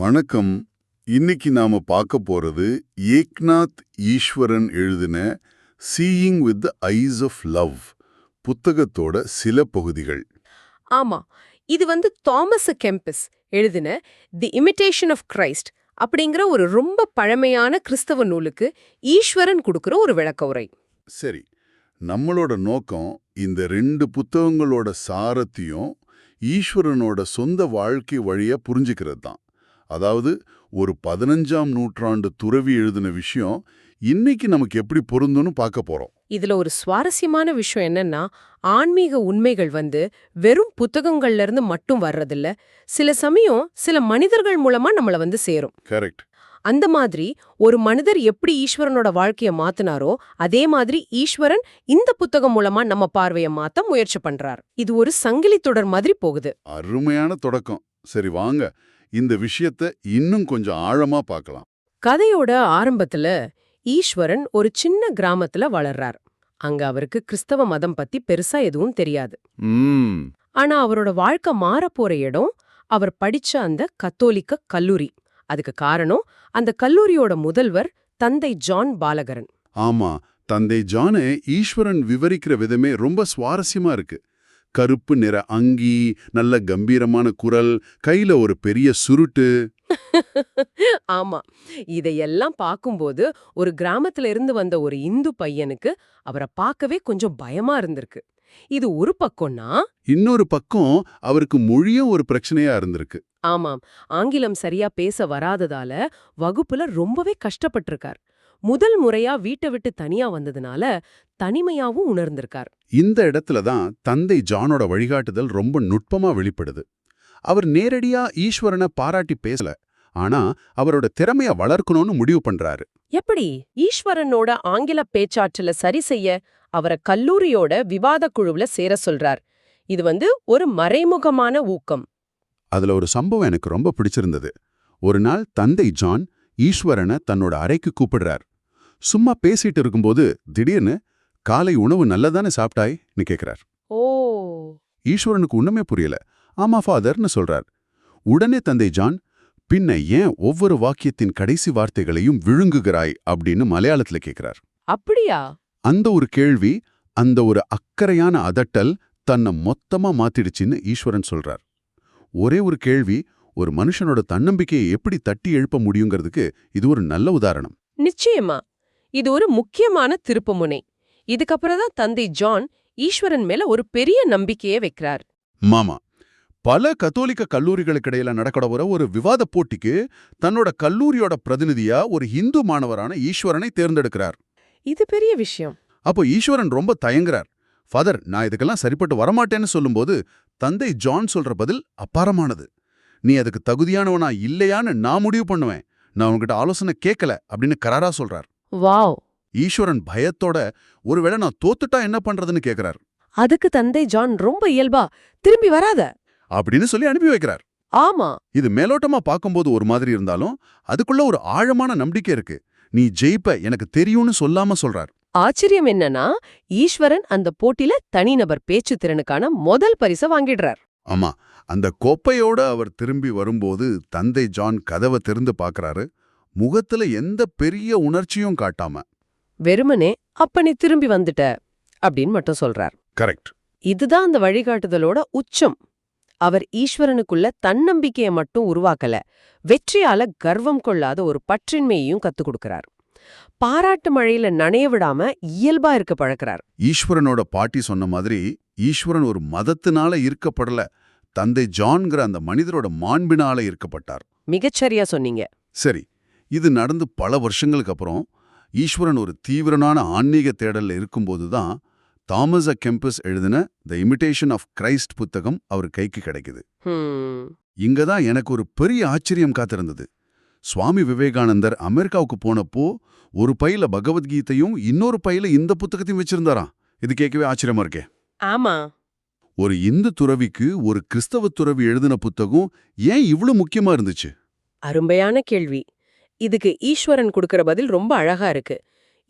வணக்கம். இன்னைக்கு நாம பார்க்க போறது ஏக்நாத் ஈஸ்வரன் எழுதின seeing with the eyes of love புத்தகத்தோட சில பகுதிகள். ஆமா இது வந்து தாமஸ் கெம்பஸ் எழுதின தி இமிடேஷன் ஆஃப் கிரைஸ்ட் அப்படிங்கிற ஒரு ரொம்ப பழமையான கிறிஸ்தவ நூலுக்கு ஈஸ்வரன் கொடுக்கிற ஒரு விளக்க உரை. சரி நம்மளோட நோக்கம் இந்த ரெண்டு புத்தகங்களோட சாரத்தையும் ஈஸ்வரனோட சொந்த வாழ்க்கை வழியா புரிஞ்சுக்கிறது தான் அதாவது ஒரு பதினஞ்சாம் நூற்றாண்டு துறவி எழுதின விஷயம் இன்னைக்கு நமக்கு எப்படி பொருந்தும்னு பார்க்க போறோம். இதுல ஒரு சுவாரஸ்யமான விஷயம் என்னன்னா ஆன்மீக உண்மைகள் வந்து வெறும் புத்தகங்கள்ல இருந்து மட்டும் வர்றதில்ல. சில சமயம் சில மனிதர்கள் மூலமா நம்மள வந்து சேரும். கரெக்ட். அந்த மாதிரி ஒரு மனிதர் எப்படி ஈஸ்வரனோட வாழ்க்கைய மாத்துனாரோ அதே மாதிரி ஈஸ்வரன் இந்த புத்தகம் மூலமா நம்ம பார்வைய மாத்த முயற்சி பண்றார். இது ஒரு சங்கிலி தொடர் மாதிரி போகுது. அருமையான தொடக்கம். சரி வாங்க. இந்த விஷயத்த இன்னும் கொஞ்சம் ஆழமா பார்க்கலாம். கதையோட ஆரம்பத்துல ஈஸ்வரன் ஒரு சின்ன கிராமத்துல வளர்றார். அங்க அவருக்கு கிறிஸ்தவ மதம் பத்தி பெருசா எதுவும் தெரியாது. ஆனா அவரோட வாழ்க்கை மாறப்போற இடம் அவர் படிச்ச அந்த கத்தோலிக்க கல்லூரி. அதுக்கு காரணம் அந்த கல்லூரியோட முதல்வர் தந்தை ஜான் பாலகரன். ஆமா தந்தை ஜானு ஈஸ்வரன் விவரிக்கிற விதமே ரொம்ப சுவாரஸ்யமா இருக்கு. கருப்பு நிற அங்கி நல்ல கம்பீரமான குரல் கையில ஒரு பெரிய சுருட்டு. ஆமா. இதையெல்லாம் பார்க்கும்போது ஒரு கிராமத்துல இருந்து வந்த ஒரு இந்து பையனுக்கு அவரை பார்க்கவே கொஞ்சம் பயமா இருந்திருக்கு. இது ஒரு பக்கம்னா? இன்னொரு பக்கம் அவருக்கு மொழியும் ஒரு பிரச்சனையா இருந்திருக்கு. ஆமாம். ஆங்கிலம் சரியா பேச வராததால வகுப்புல ரொம்பவே கஷ்டப்பட்டிருக்கார். முதல் முறையா வீட்டை விட்டு தனியா வந்ததுனால தனிமையாவும் உணர்ந்திருக்கார். இந்த இடத்துல தான் தந்தை ஜானோட வழிகாட்டுதல் ரொம்ப நுட்பமா வெளிப்படுது. அவர் நேரடியா ஈஸ்வரனை பாராட்டி பேசல ஆனா அவரோட திறமைய வளர்க்கணும்னு முடிவு பண்றாரு. எப்படி? ஈஸ்வரனோட ஆங்கில பேச்சாற்றல சரி செய்ய அவரை கல்லூரியோட விவாத குழுவுல சேர சொல்றார். இது வந்து ஒரு மறைமுகமான ஊக்கம். அதுல ஒரு சம்பவம் எனக்கு ரொம்ப பிடிச்சிருந்தது. ஒரு நாள் தந்தை ஜான் ஈஸ்வரனை தன்னோட அறைக்கு கூப்பிடுறார். சும்மா பேசிட்டு இருக்கும்போது திடீர்னு காலை உணவு நல்லதானே சாப்பிட்டாய்ன்னு கேக்குறார். ஓ. ஈஸ்வரனுக்கு ஒண்ணுமே புரியல. ஆமா ஃபாதர்னு சொல்றார். உடனே தந்தை ஜான் பின்ன ஏன் ஒவ்வொரு வாக்கியத்தின் கடைசி வார்த்தைகளையும் விழுங்குகிறாய்? அப்படின்னு மலையாளத்துல கேக்குறார். அப்படியா? அந்த ஒரு கேள்வி அந்த ஒரு அக்கறையான அதட்டல் தன்னை மொத்தமா மாத்திடுச்சின்னு ஈஸ்வரன் சொல்றார். ஒரே ஒரு கேள்வி ஒரு மனுஷனோட தன்னம்பிக்கையை எப்படி தட்டி எழுப்ப முடியுங்கிறதுக்கு இது ஒரு நல்ல உதாரணம். நிச்சயமா. இது ஒரு முக்கியமான திருப்புமுனை. இதுக்கப்புறம் தான் தந்தை ஜான் ஈஸ்வரன் மேல ஒரு பெரிய நம்பிக்கையை வைக்கிறார். மாமா பல கத்தோலிக்க கல்லூரிகளுக்கு இடையில நடக்கிற ஒரு விவாத போட்டிக்கு தன்னோட கல்லூரியோட பிரதிநிதியா ஒரு இந்து மாணவரான ஈஸ்வரனை தேர்ந்தெடுக்கிறார். இது பெரிய விஷயம். அப்போ ஈஸ்வரன் ரொம்ப தயங்குறார். ஃபாதர் நான் இதுக்கெல்லாம் சரிப்பட்டு வரமாட்டேன்னு சொல்லும்போது தந்தை ஜான் சொல்ற பதில் அப்பாரமானது. நீ அதுக்கு தகுதியானவனா இல்லையான்னு நான் முடிவு பண்ணுவேன். நான் உன்கிட்ட ஆலோசனை கேட்கல அப்படின்னு கராரா சொல்றார். வாவ். ஈஸ்வரன் பயத்தோட ஒருவேளை நான் தோத்துட்டா என்ன பண்றதுன்னு கேக்குறார். அதுக்கு தந்தை ஜான் ரொம்ப இயல்பா திரும்பி வராத? அப்படின்னு சொல்லி அனுப்பி வைக்கிறார். ஆமா. இது மேலோட்டமா பார்க்கும்போது ஒரு மாதிரி இருந்தாலும் அதுக்குள்ள ஒரு ஆழமான நம்பிக்கை இருக்கு. நீ ஜெயிப்ப எனக்கு தெரியும்னு சொல்லாம சொல்றார். ஆச்சரியம் என்னன்னா ஈஸ்வரன் அந்த போட்டில தனிநபர் பேச்சு திறனுக்கான முதல் பரிசை வாங்கிடுறார். ஆமா. அந்த கோப்பையோட அவர் திரும்பி வரும்போது தந்தை ஜான் கதவை திறந்து பார்க்கறாரு முகத்துல எந்த பெரிய உணர்ச்சியும் காட்டாம. வெறுமனே அப்ப நீ திரும்பி வந்துட்ட அப்படின்னு மட்டும் சொல்றார். கரெக்ட். இதுதான் அந்த வழிகாட்டுதலோட உச்சம். அவர் ஈஸ்வரனுக்குள்ள தன்னம்பிக்கையை மட்டும் உருவாக்கல. வெற்றியால கர்வம் கொள்ளாத ஒரு பற்றின்மையையும் கத்துக் கொடுக்கறார். பாராட்டு மழையில நனைய விடாம இயல்பா இருக்க பழக்கிறார் ஈஸ்வரனோட பாட்டி சொன்ன மாதிரி ஈஸ்வரன் ஒரு மதத்தினால ஈர்க்கப்படல. தந்தை ஜான்கிற அந்த மனிதரோட மாண்பினால ஈர்க்கப்பட்டார். மிகச்சரியா சொன்னீங்க. சரி இது நடந்து பல வருஷங்களுக்கு அப்புறம் ஈஸ்வரன் ஒரு தீவிரமான ஆன்மீக தேடல்ல இருக்கும்போது தான் தாமஸ் அ கெம்பஸ் எழுதின த இமிடேஷன் ஆஃப் கிரைஸ்ட் புத்தகம் அவர் கைக்கு கிடைக்குது. இங்க தான் எனக்கு ஒரு பெரிய ஆச்சரியம் காத்திருந்தது. சுவாமி விவேகானந்தர் அமெரிக்காவுக்கு போனப்போ ஒரு பையில பகவத்கீதையும் இன்னொரு பையில இந்த புத்தகத்தையும் வச்சிருந்தாராம். இது கேட்கவே ஆச்சரியமா இருக்கே. ஆமா. ஒரு இந்து துறவிக்கு ஒரு கிறிஸ்தவ துறவி எழுதின புத்தகம் ஏன் இவ்ளோ முக்கியமா இருந்துச்சு? அருமையான கேள்வி. இதுக்கு ஈஸ்வரன் கொடுக்கிற பதில் ரொம்ப அழகா இருக்கு.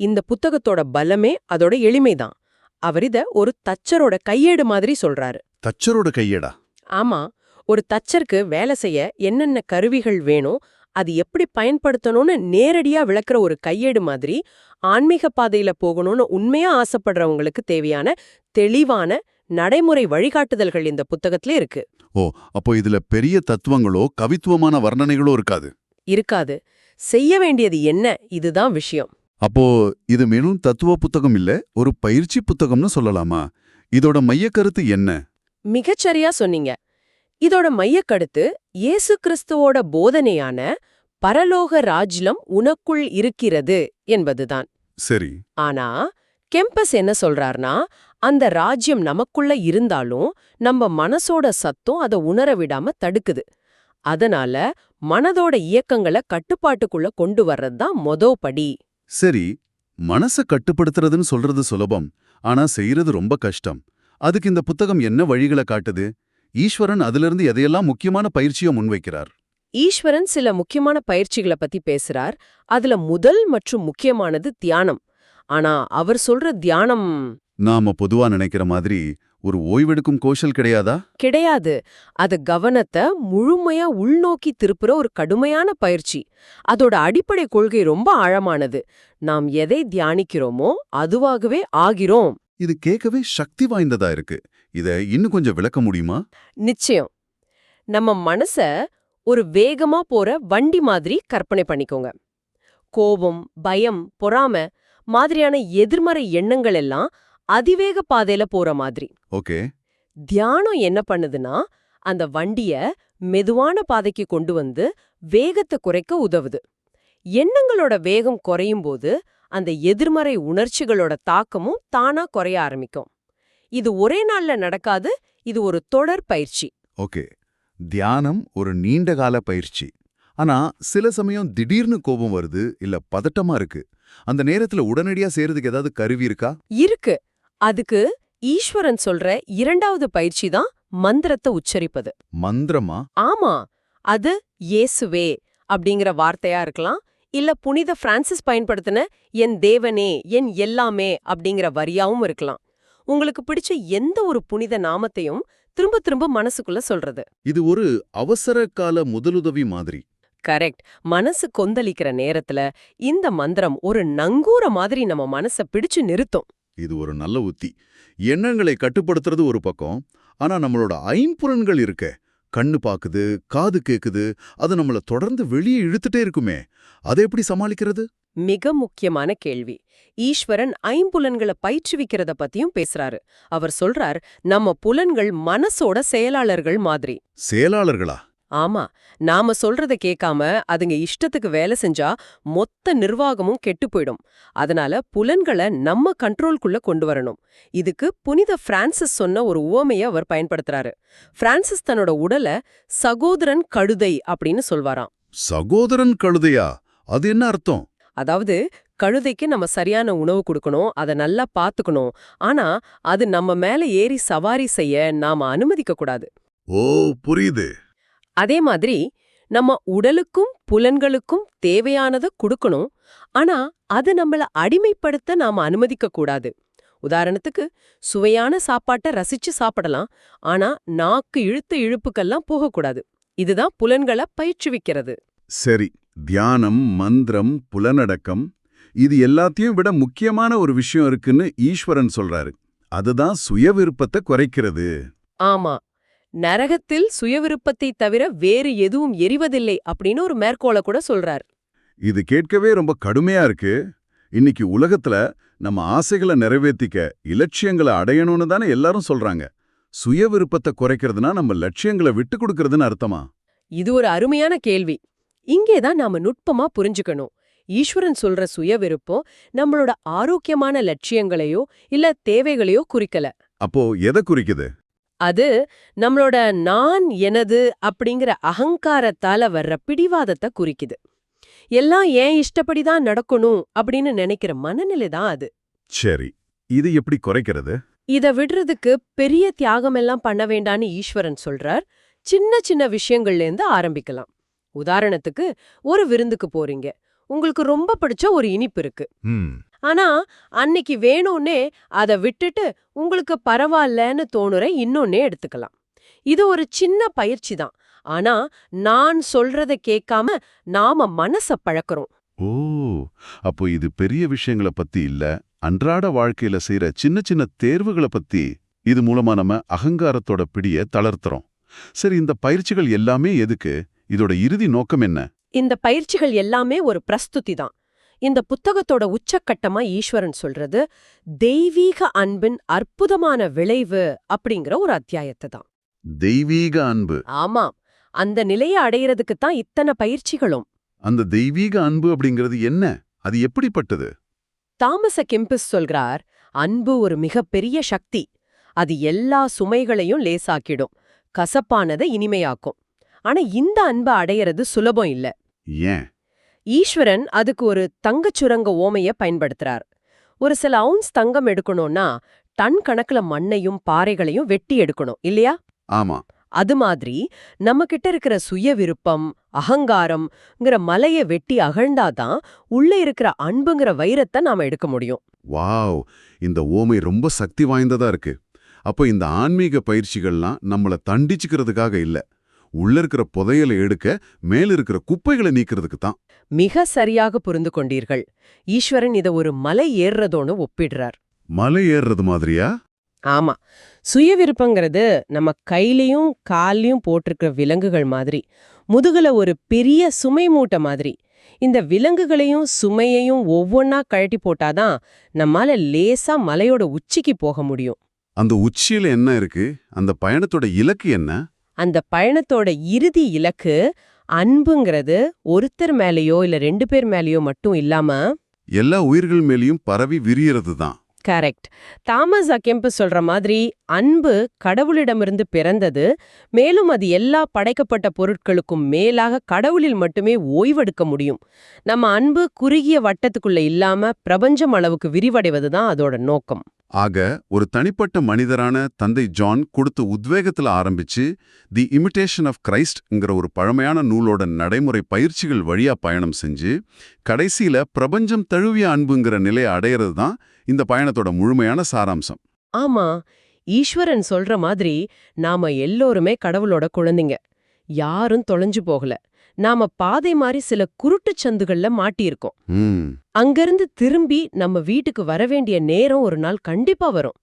இந்த புத்தகத்தோட பலமே அதோட எளிமைதான். அவர் இத ஒரு தச்சரோட கையேடு மாதிரி சொல்றாரு. தச்சரோட கையேடா? ஆமா. ஒரு தச்சருக்கு வேலை செய்ய என்னென்ன கருவிகள் வேணும் அது எப்படி பயன்படுத்தணும்னு நேரடியா விளக்குற ஒரு கையேடு மாதிரி ஆன்மீக பாதையில போகணும்னு உண்மையா ஆசைப்படுறவங்களுக்கு தேவையான தெளிவான நடைமுறை வழிகாட்டுதல்கள் இந்த புத்தகத்திலே இருக்கு. ஓ அப்போ இதுல பெரிய தத்துவங்களோ கவித்துவமான வர்ணனைகளோ இருக்காது? இருக்காது. செய்ய வேண்டியது என்ன? இதுதான் விஷயம். அப்போ இது வெறும் தத்துவ புத்தகம் இல்ல? ஒரு பயிற்சி புத்தகம்னு சொல்லலாமா? இதோட மையக்கருத்து என்ன? மிகச்சரியா சொன்னீங்க. இதோட மையக்கருத்து இயேசு கிறிஸ்துவோட போதனையான பரலோக ராஜ்யம் உனக்குள் இருக்கிறது என்பதுதான். சரி. ஆனா கெம்பஸ் என்ன சொல்றார்னா அந்த ராஜ்யம் நமக்குள்ள இருந்தாலும் நம்ம மனசோட சத்தம் அதை உணர விடாம தடுக்குது. அதனால மனதோட இயக்கங்களை கட்டுப்பாட்டுக்குள்ள கொண்டு வர்றதுதான் மொதோ படி. சரி மனச கட்டுப்படுத்துறதுன்னு சொல்றது சுலபம் ஆனா செய்யறது ரொம்ப கஷ்டம். அதுக்கு இந்த புத்தகம் என்ன வழிகளை காட்டுது? ஈஸ்வரன் அதிலிருந்து எதையெல்லாம் முக்கியமான பயிற்சியை முன்வைக்கிறார்? ஈஸ்வரன் சில முக்கியமான பயிற்சிகளை பத்தி பேசுறார். அதுல முதல் மற்றும் முக்கியமானது தியானம். ஆனா அவர் சொல்ற தியானம் நாம பொதுவா நினைக்கிற மாதிரி ஒரு ஓய்வெடுக்கும் கோஷல் கிடையாதா? கிடையாது. அது கவனத்தை முழுமையா உள்நோக்கி திருப்புற ஒரு கடுமையான பயிற்சி. அதோட அடிப்படை கொள்கை ரொம்ப ஆழமானது. நாம் எதை தியானிக்கிறோமோ அதுவாகவே ஆகிறோம். இது கேட்கவே சக்தி வாய்ந்ததா இருக்கு. இத இன்னும் கொஞ்சம் விளக்க முடியுமா? நிச்சயம். நம்ம மனச ஒரு வேகமா போற வண்டி மாதிரி கற்பனை பண்ணிக்கோங்க. கோபம் பயம் பொறாம மாதிரியான எதிர்மறை எண்ணங்கள் எல்லாம் அதிவேக பாதையில போற மாதிரி. ஓகே. தியானம் என்ன பண்ணுதுன்னா அந்த வண்டிய மெதுவான பாதைக்கு கொண்டு வந்து வேகத்தை குறைக்க உதவுது. எண்ணங்களோட வேகம் குறையும் போது அந்த எதிர்மறை உணர்ச்சிகளோட தாக்கமும் தானா குறைய ஆரம்பிக்கும். இது ஒரே நாள்ல நடக்காது இது ஒரு தொடர் பயிற்சி. ஓகே. தியானம் ஒரு நீண்ட கால பயிற்சி. ஆனா சில சமயம் திடீர்னு கோபம் வருது இல்ல பதட்டமா இருக்கு. அந்த நேரத்துல உடனடியா செய்யறதுக்கு ஏதாவது கருவி இருக்கா? இருக்கு. அதுக்கு ஈஸ்வரன் சொல்ற இரண்டாவது பயிற்சி தான் மந்திரத்தை உச்சரிப்பது. மந்திரமா? ஆமா. அது இயேசுவே அப்படிங்கிற வார்த்தையா இருக்கலாம் இல்ல புனித பிரான்சிஸ் பயன்படுத்தின என் தேவனே என் எல்லாமே அப்படிங்கிற வரியாவும் இருக்கலாம். உங்களுக்கு பிடிச்ச எந்த ஒரு புனித நாமத்தையும் திரும்ப திரும்ப மனசுக்குள்ள சொல்றது. இது ஒரு அவசர கால முதலுதவி மாதிரி. கரெக்ட். மனசு கொந்தளிக்கிற நேரத்துல இந்த மந்திரம் ஒரு நங்கூர மாதிரி நம்ம மனச பிடிச்சு நிறுத்தும். இது ஒரு நல்ல உத்தி. எண்ணங்களை கட்டுப்படுத்துறது ஒரு பக்கம் ஆனா நம்மளோட ஐம்புலன்கள் இருக்க கண்ணு பாக்குது காது கேக்குது அது நம்மள தொடர்ந்து வெளியே இழுத்துட்டே இருக்குமே. அதை எப்படி சமாளிக்கிறது? மிக முக்கியமான கேள்வி. ஈஸ்வரன் ஐம்புலன்களை பயிற்றுவிக்கிறத பத்தியும் பேசுறாரு. அவர் சொல்றார் நம்ம புலன்கள் மனசோட செயலாளர்கள் மாதிரி. செயலாளர்களா? ஆமா நாம சொல்றத கேட்காம அதுங்க இஷ்டத்துக்கு வேலை செஞ்சா மொத்த நிர்வாகமும் கெட்டு போயிடும். அதனால புலன்களை நம்ம கண்ட்ரோல்குள்ள கொண்டு வரணும். இதுக்கு புனித பிரான்சிஸ் சொன்ன ஒரு உவமைய அவர் பயன்படுத்துறாரு. பிரான்சிஸ் தன்னோட உடலை சகோதரன் கழுதை அப்படின்னு சொல்வாராம். சகோதரன் கழுதையா? அது என்ன அர்த்தம்? அதாவது கழுதைக்கு நம்ம சரியான உணவு கொடுக்கணும் அதை நல்லா பாத்துக்கணும். ஆனா அது நம்ம மேல ஏறி சவாரி செய்ய நாம அனுமதிக்க கூடாது ஓ புரியுது. அதே மாதிரி நம்ம உடலுக்கும் புலன்களுக்கும் தேவையானதை கொடுக்கணும். ஆனா அது நம்மள அடிமைப்படுத்த நாம அனுமதிக்க கூடாது. உதாரணத்துக்கு சுவையான சாப்பாட்டை ரசிச்சு சாப்பிடலாம். ஆனா நாக்கு இழுத்த இழுப்புக்கெல்லாம் போகக்கூடாது. இதுதான் புலன்களை பயிற்றுவிக்கிறது. சரி தியானம் மந்திரம் புலனடக்கம் இது எல்லாத்தையும் விட முக்கியமான ஒரு விஷயம் இருக்குன்னு ஈஸ்வரன் சொல்றாரு. அதுதான் சுய விருப்பத்தை குறைக்கிறது. ஆமா. நரகத்தில் சுயவிருப்பத்தை தவிர வேறு எதுவும் எரிவதில்லை அப்படின்னு ஒரு மேற்கோளை கூட சொல்றார். இது கேட்கவே ரொம்ப கடுமையா இருக்கு. இன்னைக்கு உலகத்துல நம்ம ஆசைகளை நிறைவேத்திக்க இலட்சியங்களை அடையணும்னு தானே எல்லாரும் சொல்றாங்க. சுய விருப்பத்தை குறைக்கிறதுனா நம்ம லட்சியங்களை விட்டு கொடுக்கறதுன்னு அர்த்தமா? இது ஒரு அருமையான கேள்வி. இங்கேதான் நாம நுட்பமா புரிஞ்சுக்கணும். ஈஸ்வரன் சொல்ற சுயவிருப்பம் நம்மளோட ஆரோக்கியமான லட்சியங்களையோ இல்ல தேவைகளையோ குறிக்கல. அப்போ எதை குறிக்குது? அது நம்மளோட நான் எனது அப்படிங்கிற அகங்காரத்தால வர்ற பிடிவாதத்தை குறிக்குது. எல்லாம் ஏன் இஷ்டப்படிதான் நடக்கணும் அப்படின்னு நினைக்கிற மனநிலை தான் அது. சரி இது எப்படி குறைக்கிறது? இத விடுறதுக்கு பெரிய தியாகமெல்லாம் பண்ண வேண்டான்னு ஈஸ்வரன் சொல்றார். சின்ன சின்ன விஷயங்கள்ல இருந்து ஆரம்பிக்கலாம். உதாரணத்துக்கு ஒரு விருந்துக்கு போறீங்க. உங்களுக்கு ரொம்ப பிடிச்ச ஒரு இனிப்பு இருக்கு. ஆனா அன்னைக்கு வேணும்னே அத விட்டுட்டு உங்களுக்கு பரவாயில்லன்னு தோணுற இன்னொன்னே எடுத்துக்கலாம். இது ஒரு சின்ன பயிற்சி தான். ஆனா நான் சொல்றத கேட்காம நாம மனச பழக்கறோம். ஓ அப்போ இது பெரிய விஷயங்கள பத்தி இல்ல. அன்றாட வாழ்க்கையில செய்யற சின்ன சின்ன தேர்வுகளை பத்தி இது மூலமா நம்ம அகங்காரத்தோட பிடிய தளர்த்துறோம். சரி இந்த பயிற்சிகள் எல்லாமே எதுக்கு? இதோட இறுதி நோக்கம் என்ன? இந்த பயிற்சிகள் எல்லாமே ஒரு பிரஸ்துதி தான். இந்த புத்தகத்தோட உச்சக்கட்டமா ஈஸ்வரன் சொல்றது தெய்வீக அன்பின் அற்புதமான விளைவு அப்படிங்கிற ஒரு அத்தியாயத்தை தான். தெய்வீக அன்பு. ஆமாம் அந்த நிலையை அடையறதுக்கு தான் இத்தனை பயிற்சிகளும். அந்த தெய்வீக அன்பு அப்படிங்கிறது என்ன? அது எப்படிப்பட்டது? தாமச கெம்பிஸ் சொல்றார் அன்பு ஒரு மிகப்பெரிய சக்தி. அது எல்லா சுமைகளையும் லேசாக்கிடும். கசப்பானதை இனிமையாக்கும். ஆனா இந்த அன்பை அடையறது சுலபம் இல்ல. ஏன்? ஈஸ்வரன் அதுக்கு ஒரு தங்கச் சுரங்க ஓமைய பயன்படுத்துறார். ஒரு சில அவுன்ஸ் தங்கம் எடுக்கணும்னா டன் கணக்குல மண்ணையும் பாறைகளையும் வெட்டி எடுக்கணும் இல்லையா? ஆமா. அது மாதிரி நம்ம கிட்ட இருக்கிற சுய விருப்பம் அகங்காரம்ங்கிற மலைய வெட்டி அகழ்ந்தாதான் உள்ள இருக்கிற அன்புங்கிற வைரத்தை நாம எடுக்க முடியும். வாவ்! இந்த ஓமை ரொம்ப சக்தி வாய்ந்ததா இருக்கு. அப்போ இந்த ஆன்மீக பயிற்சிகள்லாம் நம்மள தண்டிச்சுக்கிறதுக்காக இல்ல. உள்ள இருக்கிற புதையலை எடுக்க மேல இருக்கிற குப்பைகளை நீக்கிறதுக்கு தான். மிக சரியாக புரிந்து கொண்டீர்கள். ஈஸ்வரன் இத ஒரு மலை ஏறுறதோன்னு ஒப்பிடுறார். மலை ஏறுறது மாதிரியா? ஆமா. சுய விருப்பங்கிறது நம்ம கையிலயும் கால்லயும் போட்டிருக்கிற விலங்குகள் மாதிரி. முதுகுல ஒரு பெரிய சுமை மூட்டை மாதிரி. இந்த விலங்குகளையும் சுமையையும் ஒவ்வொன்னா கழட்டி போட்டாதான் நம்மால லேசா மலையோட உச்சிக்கு போக முடியும். அந்த உச்சியில என்ன இருக்கு? அந்த பயணத்தோட இலக்கு என்ன? அந்த பயணத்தோட இறுதி இலக்கு அன்புங்கிறது ஒருத்தர் மேலயோ இல்ல ரெண்டு பேர் மேலயோ மட்டும் இல்லாம எல்லா உயிர்கள் மேலயும் பரவி விரியறது தான் கரெக்ட் தாமஸ் அக்கெம்பு சொல்ற மாதிரி அன்பு கடவுளிடமிருந்து பிறந்தது. மேலும் அது எல்லா படைக்கப்பட்ட பொருட்களுக்கும் மேலாக கடவுளில் மட்டுமே ஓய்வெடுக்க முடியும். நம்ம அன்பு குறுகிய வட்டத்துக்குள்ள இல்லாம பிரபஞ்சம் அளவுக்கு விரிவடைவது தான் அதோட நோக்கம். ஆக ஒரு தனிப்பட்ட மனிதரான தந்தை ஜான் கொடுத்த உத்வேகத்துல ஆரம்பிச்சு தி இமிடேஷன் ஆஃப் கிரைஸ்ட்ங்கிற ஒரு பழமையான நூலோட நடைமுறை பயிற்சிகள் வழியா பயணம் செஞ்சு கடைசியில பிரபஞ்சம் தழுவிய அன்புங்கிற நிலையை அடையிறது தான் இந்த பயணத்தோட முழுமையான சாராம்சம். ஆமா ஈஸ்வரன் சொல்ற மாதிரி நாம எல்லோருமே கடவுளோட குழந்தைங்க. யாரும் தொலைஞ்சு போகல. நாம பாதை மாதிரி சில குருட்டுச் சந்துகள்ல மாட்டியிருக்கோம். அங்கிருந்து திரும்பி நம்ம வீட்டுக்கு வர வேண்டிய நேரம் ஒரு நாள் கண்டிப்பா வரும்.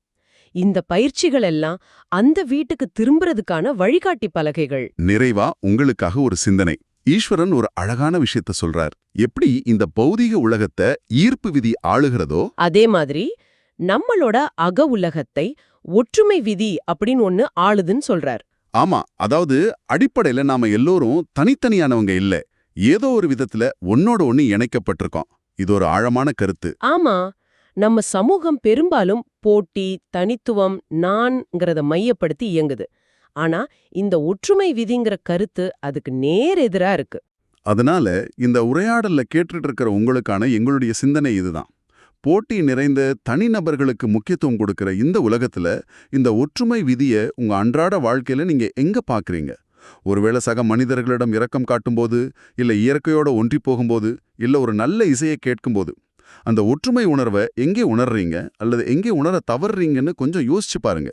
இந்த பயிற்சிகள் எல்லாம் அந்த வீட்டுக்கு திரும்புறதுக்கான வழிகாட்டி பலகைகள். நிறைவா உங்களுக்காக ஒரு சிந்தனை. ஈஸ்வரன் ஒரு அழகான விஷயத்த சொல்றார். எப்படி இந்த பௌதீக உலகத்தை ஈர்ப்பு விதி ஆளுகிறதோ அதே மாதிரி நம்மளோட அக உலகத்தை ஒற்றுமை விதி அப்படின்னு ஒன்னு ஆளுதுன்னு சொல்றார். ஆமா அதாவது அடிப்படையில நாம எல்லோரும் தனித்தனியானவங்க இல்ல. ஏதோ ஒரு விதத்துல ஒன்னோட ஒண்ணு இணைக்கப்பட்டிருக்கோம். இது ஒரு ஆழமான கருத்து. ஆமா நம்ம சமூகம் பெரும்பாலும் போட்டி தனித்துவம் நான்ங்கிறத மையப்படுத்தி இயங்குது. ஆனா இந்த ஒற்றுமை விதிங்கிற கருத்து அதுக்கு நேர் எதிரா இருக்கு. அதனால இந்த உரையாடல்ல கேட்டுட்டு இருக்கிற உங்களுக்கான எங்களுடைய சிந்தனை இதுதான். போட்டி நிறைந்த தனிநபர்களுக்கு முக்கியத்துவம் கொடுக்கிற இந்த உலகத்துல இந்த ஒற்றுமை விதியை உங்க அன்றாட வாழ்க்கையில நீங்க எங்க பாக்குறீங்க? ஒருவேளை சக மனிதர்களிடம் இரக்கம் காட்டும்போது இல்ல இயற்கையோட ஒன்றி போகும்போது இல்ல ஒரு நல்ல இசையை கேட்கும்போது அந்த ஒற்றுமை உணர்வை எங்கே உணர்றீங்க? அல்லது எங்கே உணர தவறுறீங்கன்னு கொஞ்சம் யோசிச்சு பாருங்க.